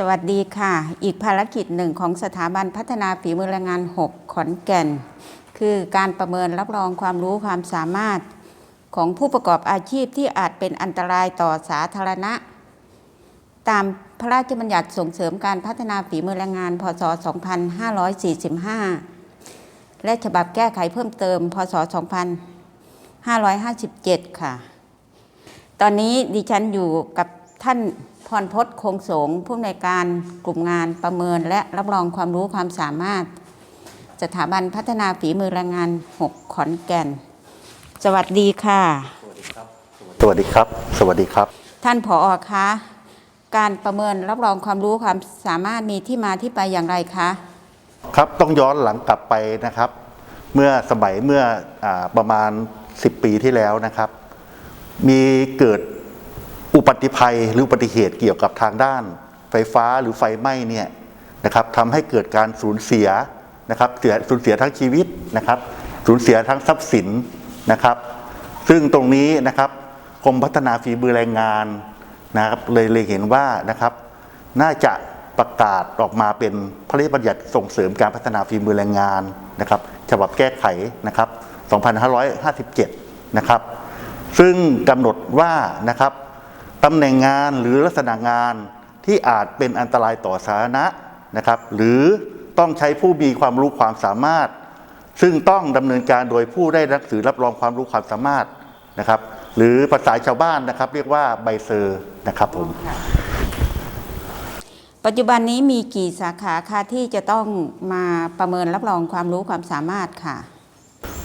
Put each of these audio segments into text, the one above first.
สวัสดีค่ะ อีกภารกิจหนึ่งของสถาบันพัฒนาฝีมือแรงงาน 6 ขอนแก่น คือการประเมินรับรองความรู้ความสามารถของผู้ประกอบอาชีพที่อาจเป็นอันตรายต่อสาธารณะ ตามพระราชบัญญัติส่งเสริมการพัฒนาฝีมือแรงงาน พศ 2545 และฉบับแก้ไขเพิ่มเติม พศ 2557 ค่ะ ตอนนี้ดิฉันอยู่กับท่าน พรพศคงสงผู้อำนวยการกลุ่มงานประเมิน และรับรองความรู้ความสามารถ สถาบันพัฒนาฝีมือแรงงาน 6 ขอนแก่น สวัสดีค่ะ สวัสดีครับ สวัสดีครับ ท่านผออคะการประเมินรับรองความรู้ความสามารถมีที่มาที่ไปอย่างไรคะครับต้องย้อนหลังกลับไปนะครับ เมื่อสมัยเมื่ออาประมาณ 10 ปีที่แล้วนะครับ มีเกิด อุบัติภัยหรืออุบัติเหตุเกี่ยวกับทางด้าน ไฟฟ้าหรือไฟไหม้เนี่ยนะครับทำให้เกิดการสูญเสียนะครับเสียสูญเสียทั้งชีวิตนะครับ สูญเสียทั้งทรัพย์สินนะครับ ซึ่งตรงนี้นะครับกรมพัฒนาฝีมือแรงงานนะครับเลยเลยเห็นว่านะครับ น่าจะประกาศออกมาเป็นพระราชบัญญัติส่งเสริมการพัฒนาฝีมือแรงงานนะครับ ฉบับแก้ไขนะครับ 2557 นะครับ ซึ่งกำหนดว่านะครับ ตำแหน่งงานหรือลักษณะงานที่อาจเป็นอันตรายต่อสาธารณะนะครับ หรือต้องใช้ผู้มีความรู้ความสามารถ ซึ่งต้องดำเนินการโดยผู้ได้หนังสือรับรองความรู้ความสามารถนะครับ หรือภาษาชาวบ้านนะครับ เรียกว่าใบเซอร์นะครับผมปัจจุบันนี้มีกี่สาขาคะที่จะต้องมาประเมินรับรองความรู้ความสามารถค่ะ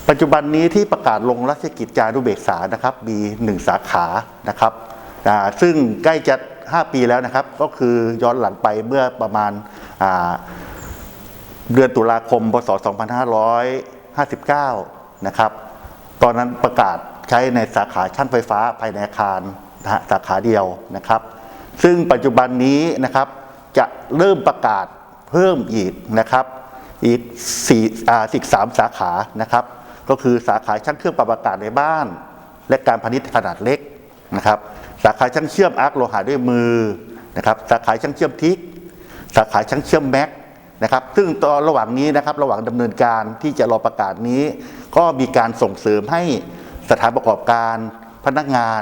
ปัจจุบันนี้ที่ประกาศลงราชกิจจานุเบกษานะครับ มีหนึ่งสาขานะครับอ่า ซึ่งใกล้จะ 5 ปีแล้วนะครับ ก็คือย้อนหลังไปเมื่อประมาณาเดือนตุลาคม พศ 2559 นะครับ ตอนนั้นประกาศใช้ในสาขาช่างไฟฟ้าภายในอาคารสาขาเดียวนะครับ ซึ่งปัจจุบันนี้นะครับจะเริ่มประกาศเพิ่มอีกนะครับอีกสี่อ่าอีกสามสาขานะครับ ก็คือสาขาช่างเครื่องปรับอากาศในบ้าน และการพาณิชย์ขนาดเล็ก นะครับ สาขาช่างเชื่อมอาร์คโลหะด้วยมือนะครับ สาขาช่างเชื่อมทิก สาขาช่างเชื่อมแม็กนะครับ ซึ่งตอนระหว่างนี้นะครับ ระหว่างดำเนินการที่จะรอประกาศนี้ ก็มีการส่งเสริมให้สถานประกอบการพนักงาน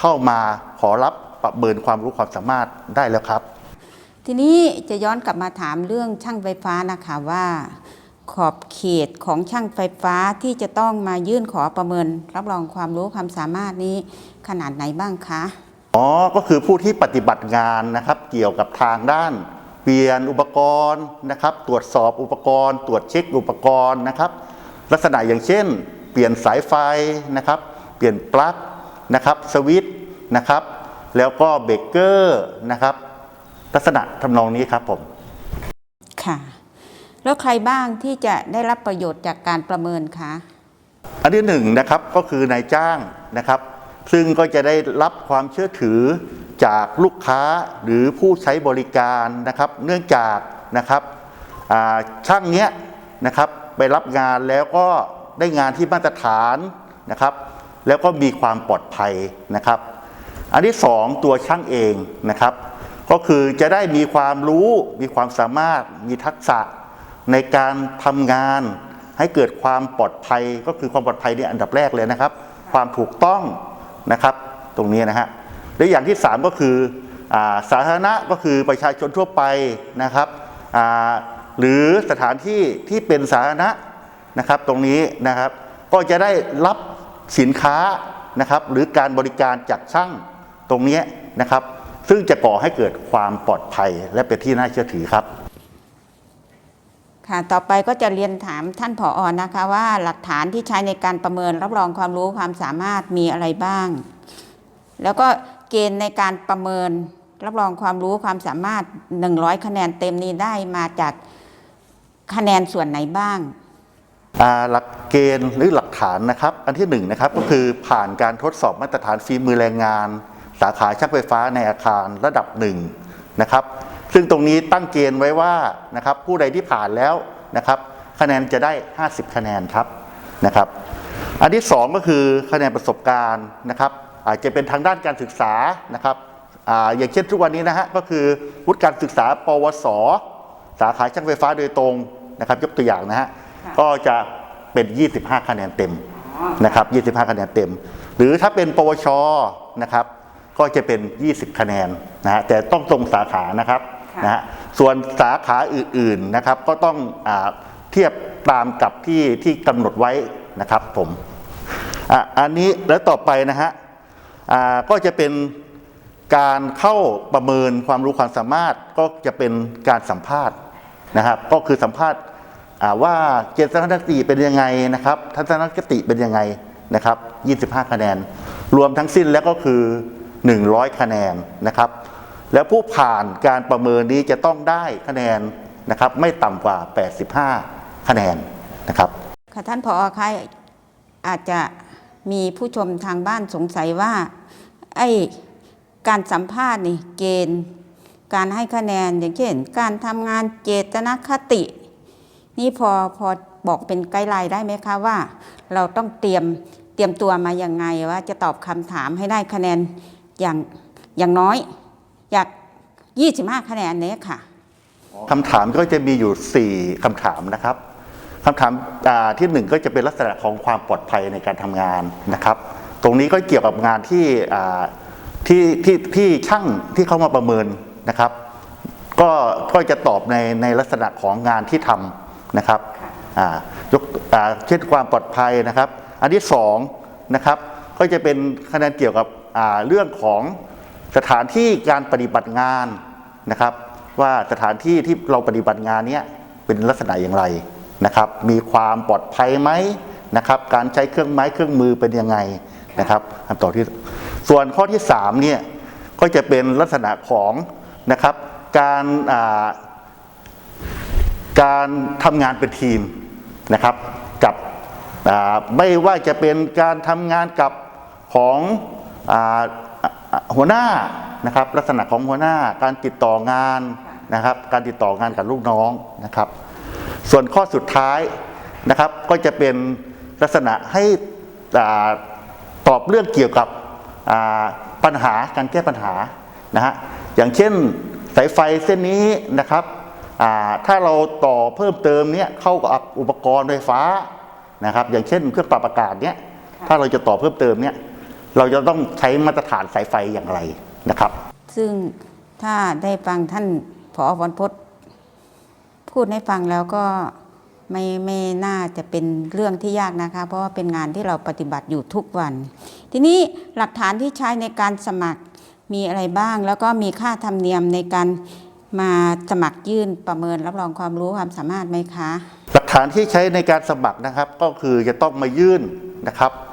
เข้ามาขอรับประเมินความรู้ความสามารถได้แล้วครับ ทีนี้จะย้อนกลับมาถามเรื่องช่างไฟฟ้านะคะว่า ขอบเขตของช่างไฟฟ้าที่จะต้องมายื่นขอประเมิน รับรองความรู้ความสามารถนี้ขนาดไหนบ้างคะอ๋อก็คือผู้ที่ปฏิบัติงานนะครับ เกี่ยวกับทางด้านเปลี่ยนอุปกรณ์นะครับ ตรวจสอบอุปกรณ์ ตรวจเช็คอุปกรณ์นะครับ ลักษณะอย่างเช่น เปลี่ยนสายไฟนะครับ เปลี่ยนปลั๊กนะครับสวิตช์นะครับ แล้วก็เบรกเกอร์นะครับ ลักษณะทำนองนี้ครับผมค่ะ แล้วใครบ้างที่จะได้รับประโยชน์จากการประเมินคะอันที่หนึ่งนะครับก็คือนายจ้างนะครับ ซึ่งก็จะได้รับความเชื่อถือจากลูกค้าหรือผู้ใช้บริการนะครับ เนื่องจากนะครับช่างเนี้ยนะครับไปรับงานแล้วก็ได้งานที่มาตรฐานนะครับ แล้วก็มีความปลอดภัยนะครับ อันที่สองตัวช่างเองนะครับ ก็คือจะได้มีความรู้มีความสามารถมีทักษะ ในการทำงานให้เกิดความปลอดภัยก็คือความปลอดภัยเนี่อันดับแรกเลยนะครับ ความถูกต้องนะครับตรงนี้นะฮะและอย่างที่สามก็คืออสาธารณะก็คือประชาชนทั่วไปนะครับหรือสถานที่ที่เป็นสาธารณะนะครับตรงนี้นะครับ ก็จะได้รับสินค้านะครับหรือการบริการจากช่างตรงนี้นะครับ ซึ่งจะก่อให้เกิดความปลอดภัยและเป็นที่น่าเชื่อถือครับ ค่ะ ต่อไปก็จะเรียนถามท่านผออนะคะว่าหลักฐานที่ใช้ในการประเมินรับรองความรู้ความสามารถมีอะไรบ้าง แล้วก็เกณฑ์ในการประเมินรับรองความรู้ความสามารถ 100 คะแนนเต็มนี้ได้มาจากคะแนนส่วนไหนบ้างหลักเกณฑ์หรือหลักฐานนะครับ อันที่หนึ่งนะครับก็คือผ่านการทดสอบมาตรฐานฝีมือแรงงาน สาขาช่างไฟฟ้าในอาคารระดับหนึ่งนะครับ ซึ่งตรงนี้ตั้งเกณฑ์ไว้ว่านะครับผู้ใดที่ผ่านแล้วนะครับ คะแนนจะได้ 50 คะแนนครับนะครับ อันที่สองก็คือคะแนนประสบการณ์นะครับ อาจจะเป็นทางด้านการศึกษานะครับอ่าอย่างเช่นทุกวันนี้นะฮะก็คือวุฒิการศึกษา ปวส สาขาช่างไฟฟ้าโดยตรงนะครับ ยกตัวอย่างนะฮะค่ะก็จะเป็น 25 คะแนนเต็มนะครับ 25 คะแนนเต็ม หรือถ้าเป็น ปวชนะครับ ก็จะเป็น 20 คะแนนนะฮะแต่ต้องตรงสาขานะครับค่ะ นะฮะส่วนสาขาอื่นๆนะครับก็ต้องอเทียบตามกับที่ที่กำหนดไว้นะครับผมออันนี้แล้วต่อไปนะฮะก็จะเป็นการเข้าประเมินความรู้ความสามารถก็จะเป็นการสัมภาษณ์นะครับ ก็คือสัมภาษณ์อ่าว่าเจตนาคติเป็นยังไงนะครับ ทัศนคติเป็นยังไงนะครับ 25 คะแนน รวมทั้งสิ้นแล้วก็คือ 100 คะแนนนะครับ แล้วผู้ผ่านการประเมินนี้จะต้องได้คะแนนนะครับ ไม่ต่ำกว่า 85 คะแนนนะครับค่ะท่านผอคะอาจจะมีผู้ชมทางบ้านสงสัยว่าไอ้การสัมภาษณ์นี่เกณฑ์ การให้คะแนนอย่างเช่น การทำงานเจตนคติ นี่พอพอบอกเป็นไกด์ไลน์ได้ไหมคะว่า เราต้องเตรียมเตรียมตัวมาอย่างไงว่าจะตอบคำถามให้ได้คะแนนอย่างอย่างน้อย อยาก 25 คะแนนเนี้ยค่ะคำถามก็จะมีอยู่ 4คำถามนะครับคำถามอ่าที่หนึ่งก็จะเป็นลักษณะของความปลอดภัยในการทำงานนะครับ ตรงนี้ก็เกี่ยวกับงานที่อ่าที่ที่ที่ช่างที่เขามาประเมินนะครับ ก็ก็จะตอบในในลักษณะของงานที่ทำนะครับอ่ายกอ่าเช่นความปลอดภัยนะครับ อันที่สองนะครับก็จะเป็นคะแนนเกี่ยวกับอ่าเรื่องของ สถานที่การปฏิบัติงานนะครับ ว่าสถานที่ที่เราปฏิบัติงานเนี้ยเป็นลักษณะอย่างไรนะครับ มีความปลอดภัยไหมนะครับ การใช้เครื่องไม้เครื่องมือเป็นยังไงนะครับคำตอบที่ส่วนข้อที่สามเนี่ยก็จะเป็นลักษณะของนะครับการการทำงานเป็นทีมนะครับกับไม่ว่าจะเป็นการทำงานกับของอ หัวหน้านะครับลักษณะของหัวหน้าการติดต่องานนะครับ การติดต่องานกับลูกน้องนะครับ ส่วนข้อสุดท้ายนะครับก็จะเป็นลักษณะให้อ่าตอบเรื่องเกี่ยวกับอ่าปัญหาการแก้ปัญหานะฮะอย่างเช่นสายไฟเส้นนี้นะครับอ่าถ้าเราต่อเพิ่มเติมเนี้ยเข้ากับอุปกรณ์ไฟฟ้านะครับ อย่างเช่นเครื่องปรับอากาศเนี้ยถ้าเราจะต่อเพิ่มเติมเนี้ย เราจะต้องใช้มาตรฐานสายไฟอย่างไรนะครับ ซึ่งถ้าได้ฟังท่านผอวันพศพูดให้ฟังแล้วก็ไม่ไม่น่าจะเป็นเรื่องที่ยากนะคะ เพราะว่าเป็นงานที่เราปฏิบัติอยู่ทุกวัน ทีนี้หลักฐานที่ใช้ในการสมัครมีอะไรบ้าง แล้วก็มีค่าธรรมเนียมในการมาสมัครยื่นประเมินรับรองความรู้ความสามารถไหมคะ หลักฐานที่ใช้ในการสมัครนะครับก็คือจะต้องมายื่นนะครับอ่า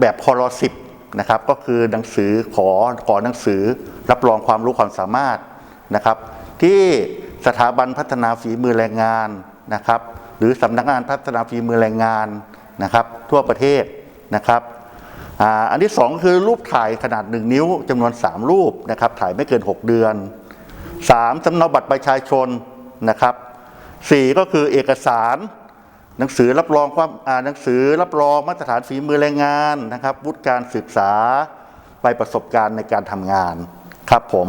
แบบพลสิบนะครับก็คือหนังสือขอขอหนังสือรับรองความรู้ความสามารถนะครับ ที่สถาบันพัฒนาฝีมือแรงงานนะครับ หรือสำนักงานพัฒนาฝีมือแรงงานนะครับ ทั่วประเทศนะครับอันที่สองคือรูปถ่ายขนาด 1 นิ้วจำนวน 3 รูปนะครับ ถ่ายไม่เกิน 6 เดือน 3. สำเนาบัตรประชาชนนะครับสี่ก็คือเอกสาร หนังสือรับรองความอ่าหนังสือรับรองมาตรฐานฝีมือแรงงานนะครับวุฒิการศึกษาใบประสบการณ์ในการทำงานครับผม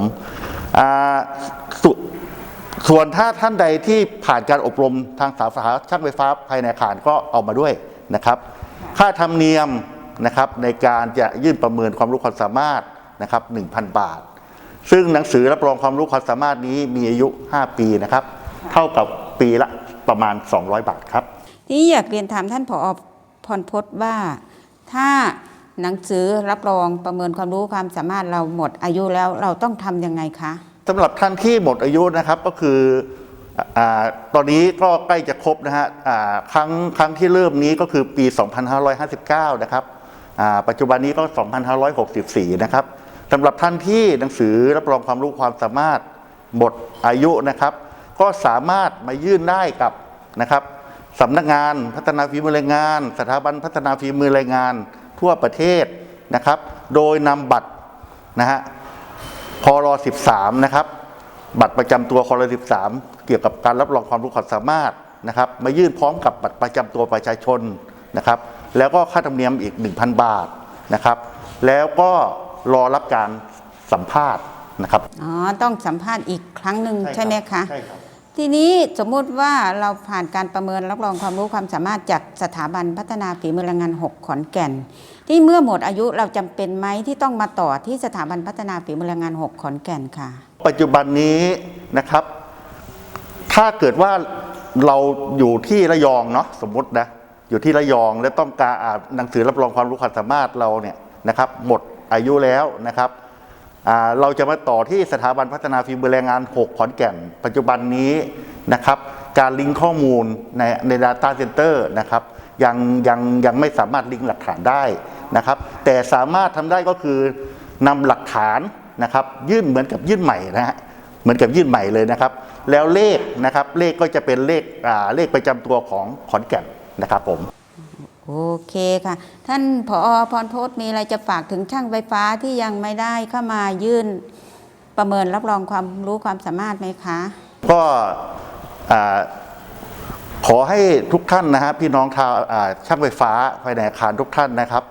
สส่วนถ้าท่านใดที่ผ่านการอบรมทางสาขาช่างไฟฟ้าภายในอาคารก็เอามาด้วยนะครับ ค่าธรรมเนียมนะครับในการจะยื่นประเมินความรู้ความสามารถนะครับ1,000 บาท ซึ่งหนังสือรับรองความรู้ความสามารถนี้มีอายุ 5 ปีนะครับ เท่ากับปีละประมาณ 200 บาทครับ ทีนี้อยากเรียนถามท่านผอพรพจน์ว่า ถ้าหนังสือรับรองประเมินความรู้ความสามารถเราหมดอายุแล้วเราต้องทำยังไงคะสำหรับท่านที่หมดอายุนะครับก็คืออตอนนี้ก็ใกล้จะครบนะฮะครั้งครั้งที่เริ่มนี้ก็คือปี 2559 นะครับอ่าปัจจุบันนี้ก็ 2564 นะครับสำหรับท่านที่หนังสือรับรองความรู้ความสามารถหมดอายุนะครับ ก็สามารถมายื่นได้กับนะครับ สำนักงานพัฒนาฝีมือแรงงาน สถาบันพัฒนาฝีมือแรงงาน ทั่วประเทศนะครับ โดยนำบัตรนะฮะพร13นะครับ บัตรประจำตัวคร13 เกี่ยวกับการรับรองความรู้ความสามารถนะครับ มายื่นพร้อมกับบัตรประจำตัวประชาชนนะครับ แล้วก็ค่าธรรมเนียมอีก 1,000 บาทนะครับ แล้วก็รอรับการสัมภาษณ์นะครับ อ๋อ ต้องสัมภาษณ์อีกครั้งหนึ่งใช่ไหมคะ ใช่ครับ ทีนี้สมมุติว่าเราผ่านการประเมินรับรองความรู้ความสามารถจากสถาบันพัฒนาฝีมือแรงงาน 6 ขอนแก่น ที่เมื่อหมดอายุเราจำเป็นไหมที่ต้องมาต่อที่สถาบันพัฒนาฝีมือแรงงาน 6 ขอนแก่นค่ะ ปัจจุบันนี้นะครับ ถ้าเกิดว่าเราอยู่ที่ระยองเนาะสมมตินะอยู่ที่ระยองแล้วต้องการอ่านหนังสือรับรองความรู้ความสามารถเราเนี่ยนะครับ หมดอายุแล้วนะครับ เราจะมาต่อที่สถาบันพัฒนาฝีมือแรงงาน 6 ขอนแก่น ปัจจุบันนี้นะครับ การลิงก์ข้อมูลในใน Data Center นะครับยังยังยังไม่สามารถลิงก์หลักฐานได้นะครับ แต่สามารถทำได้ก็คือนำหลักฐานนะครับ ยื่นเหมือนกับยื่นใหม่นะฮะเหมือนกับยื่นใหม่เลยนะครับ แล้วเลขนะครับเลขก็จะเป็นเลขเลขประจำตัวของขอนแก่นนะครับผม โอเคค่ะ ท่านผอพรพธิ์มีอะไรจะฝากถึงช่างไฟฟ้าที่ยังไม่ได้เข้ามายื่นประเมินรับรองความรู้ความสามารถไหมคะ ก็ขอให้ทุกท่านนะฮะพี่น้องชาวช่างไฟฟ้าภายในอาคารทุกท่านนะครับ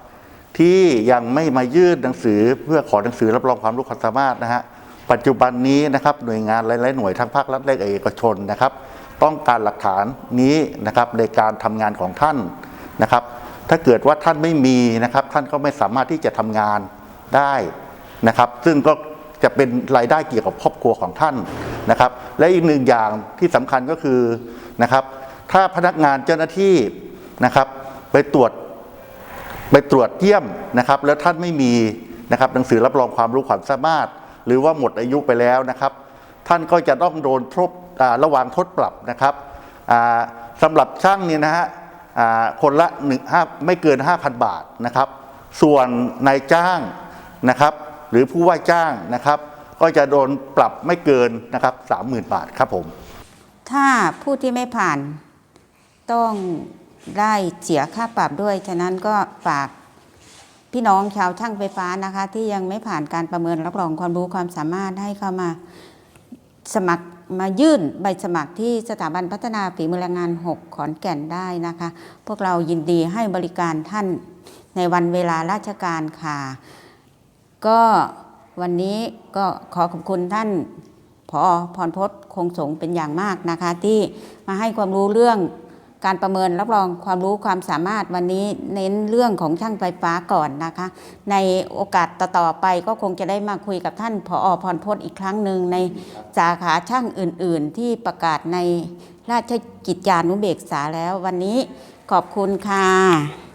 ที่ยังไม่มายื่นหนังสือเพื่อขอหนังสือรับรองความรู้ความสามารถนะฮะปัจจุบันนี้นะครับหน่วยงานหลายๆหน่วยทั้งภาครัฐและเอกชนนะครับ ต้องการหลักฐานนี้นะครับในการทำงานของท่าน นะครับ ถ้าเกิดว่าท่านไม่มีนะครับ ท่านก็ไม่สามารถที่จะทำงานได้นะครับ ซึ่งก็จะเป็นรายได้เกี่ยวกับครอบครัวของท่านนะครับ และอีกหนึ่งอย่างที่สำคัญก็คือนะครับ ถ้าพนักงานเจ้าหน้าที่นะครับ ไปตรวจไปตรวจเยี่ยมนะครับ แล้วท่านไม่มีนะครับหนังสือรับรองความรู้ความสามารถ หรือว่าหมดอายุไปแล้วนะครับ ท่านก็จะต้องโดนทบระหวางโทษปรับนะครับสำหรับช่างเนี่ยนะฮะ คนละหนึ่งห้าไม่เกิน 5,000 บาทนะครับ ส่วนนายจ้างนะครับ หรือผู้ว่าจ้างนะครับ ก็จะโดนปรับไม่เกินนะครับ30,000 บาทครับผม ถ้าผู้ที่ไม่ผ่านต้องได้เสียค่าปรับด้วย ฉะนั้นก็ฝากพี่น้องชาวช่างไฟฟ้านะคะ ที่ยังไม่ผ่านการประเมินรับรองความรู้ความสามารถให้เข้ามาสมัคร มายื่นใบสมัครที่สถาบันพัฒนาฝีมือแรงงาน 6 ขอนแก่นได้นะคะ พวกเรายินดีให้บริการท่านในวันเวลาราชการค่ะ ก็วันนี้ก็ขอขอบคุณท่านพอพรพศคงสงเป็นอย่างมากนะคะ ที่มาให้ความรู้เรื่อง การประเมินรับรองความรู้ความสามารถวันนี้เน้นเรื่องของช่างไฟฟ้าก่อนนะคะ ในโอกาสต่อๆไปก็คงจะได้มาคุยกับท่านผอพรพศอีกครั้งหนึ่งในสาขาช่างอื่น ๆ ที่ประกาศในราชกิจจานุเบกษาแล้ววันนี้ขอบคุณค่ะ